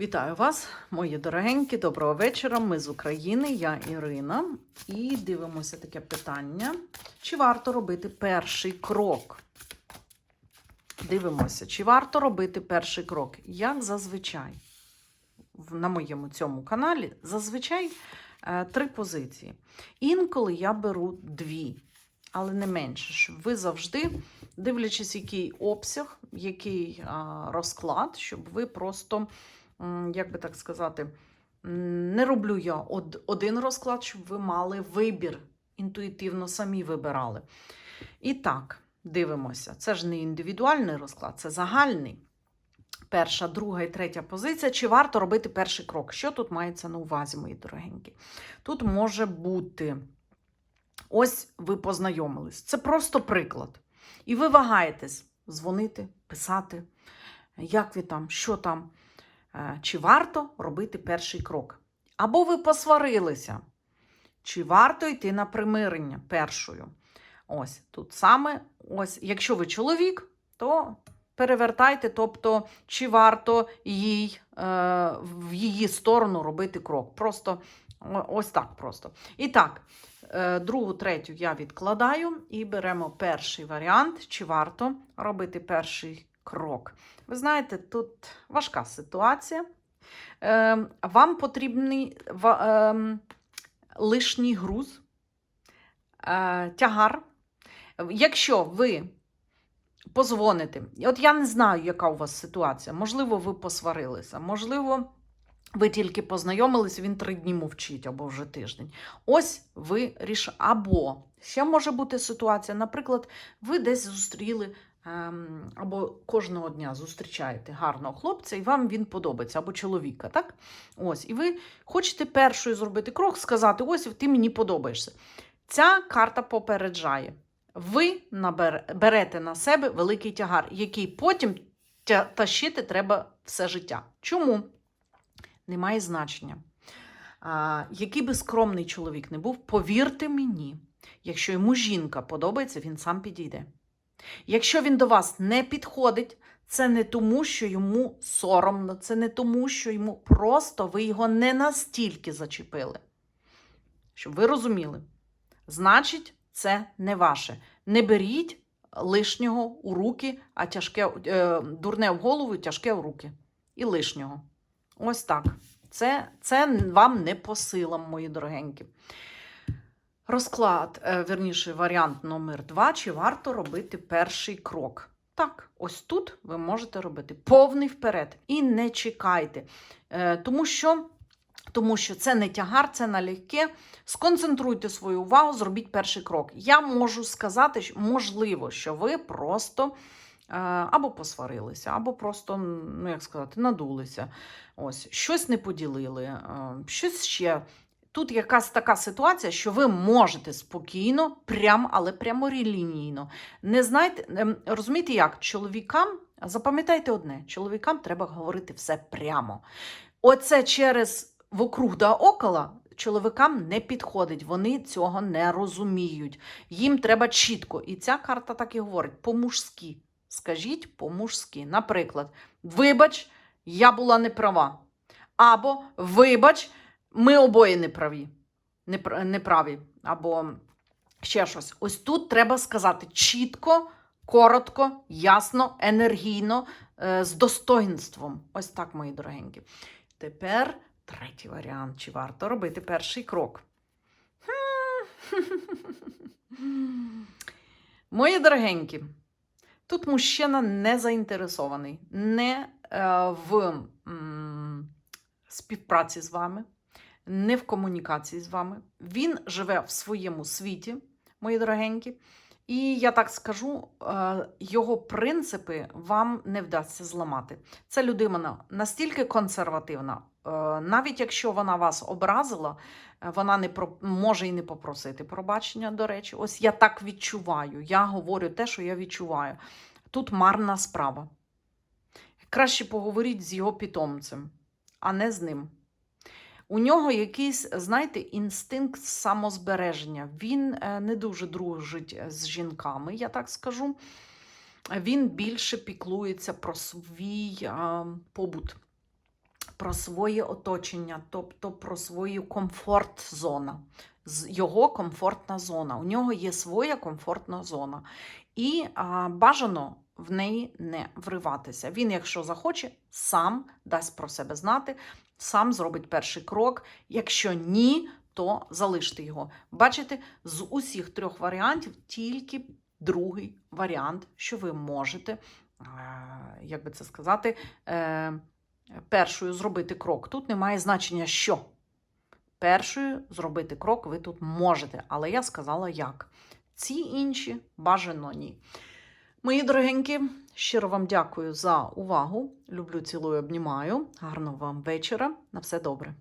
Вітаю вас, мої дорогенькі, доброго вечора. Ми з України, я Ірина. І дивимося таке питання: чи варто робити перший крок? Дивимося, чи варто робити перший крок? Як зазвичай, на моєму цьому каналі, зазвичай е, три позиції. Інколи я беру дві, але не менше. Щоб ви завжди, дивлячись, який обсяг, який розклад, щоб ви просто як би так сказати, не роблю я од- один розклад, щоб ви мали вибір, інтуїтивно самі вибирали. І так, дивимося. Це ж не індивідуальний розклад, це загальний. Перша, друга і третя позиція. Чи варто робити перший крок? Що тут мається на увазі, мої дорогенькі? Тут може бути. Ось ви познайомились. Це просто приклад. І ви вагаєтесь дзвонити, писати, як ви там, що там. Е, Чи варто робити перший крок? Або ви посварилися, чи варто йти на примирення першою? Ось тут саме, ось, якщо ви чоловік, то перевертайте, тобто, чи варто їй, е, в її сторону робити крок. Просто ось так просто. І так, е, другу, третю я відкладаю і беремо перший варіант, чи варто робити перший крок. Ви знаєте, тут важка ситуація. Е, вам потрібний ем, лишній груз, е, тягар. Якщо ви позвоните, от я не знаю, яка у вас ситуація, можливо, ви посварилися, можливо, ви тільки познайомились, він три дні мовчить або вже тиждень. Ось ви ріш... Або ще може бути ситуація, наприклад, ви десь зустріли ем, або кожного дня зустрічаєте гарного хлопця, і вам він подобається, або чоловіка, так? Ось, і ви хочете першою зробити крок, сказати: ось ти мені подобаєшся. Ця карта попереджає. Ви берете на себе великий тягар, який потім тащити треба все життя. Чому? Немає значення. А, який би скромний чоловік не був, повірте мені, якщо йому жінка подобається, він сам підійде. Якщо він до вас не підходить, це не тому, що йому соромно, це не тому, що йому просто ви його не настільки зачепили. Щоб ви розуміли, значить, це не ваше. Не беріть лишнього у руки, а тяжке, е, дурне в голову і тяжке в руки. І лишнього. Ось так. Це, це вам не по силам, мої дорогенькі. Розклад, е, верніше, варіант номер два. Чи варто робити перший крок? Так, ось тут ви можете робити повний вперед і не чекайте. Е, Тому що, тому що це не тягар, це налегке. Сконцентруйте свою увагу, зробіть перший крок. Я можу сказати, що можливо, що ви просто е, або посварилися, або просто, ну як сказати, надулися. Ось, щось не поділили, щось ще. Тут якась така ситуація, що ви можете спокійно, прям, але прямолінійно. Не знаєте, ем, розумієте як? Чоловікам, запам'ятайте одне: чоловікам треба говорити все прямо. Оце через вокруг да окола чоловікам не підходить, вони цього не розуміють. Їм треба чітко. І ця карта так і говорить: по-мужськи. Скажіть по-мужськи. Наприклад, вибач, я була неправа. Або вибач, ми обоє неправі. Непр- Неправі. Або ще щось. Ось тут треба сказати чітко, коротко, ясно, енергійно, е, з достоинством. Ось так, мої дорогенькі. Тепер третій варіант. Чи варто робити перший крок? Мої дорогенькі, тут мужчина не заінтересований не е, в м, співпраці з вами, не в комунікації з вами. Він живе в своєму світі, мої дорогенькі. І я так скажу, е, його принципи вам не вдасться зламати. Це людина настільки консервативна, е, навіть якщо вона вас образила, е, вона не про може і не попросити пробачення. До речі, ось я так відчуваю. Я говорю те, що я відчуваю. Тут марна справа. Краще поговоріть з його питомцем, а не з ним. У нього якийсь, знаєте, інстинкт самозбереження. Він е, не дуже дружить з жінками, я так скажу. Він більше піклується про свій а, побут. про своє оточення, тобто про свою комфорт-зону. Його комфортна зона. У нього є своя комфортна зона. І а, бажано в неї не вриватися. Він, якщо захоче, сам дасть про себе знати, сам зробить перший крок. Якщо ні, то залиште його. Бачите, з усіх трьох варіантів тільки другий варіант, що ви можете, е, як би це сказати, е, першою зробити крок. Тут немає значення, що. Першою зробити крок ви тут можете, але я сказала як. Ці інші бажано ні. Мої дорогенькі, щиро вам дякую за увагу. Люблю, цілую, обнімаю. Гарного вам вечора. На все добре.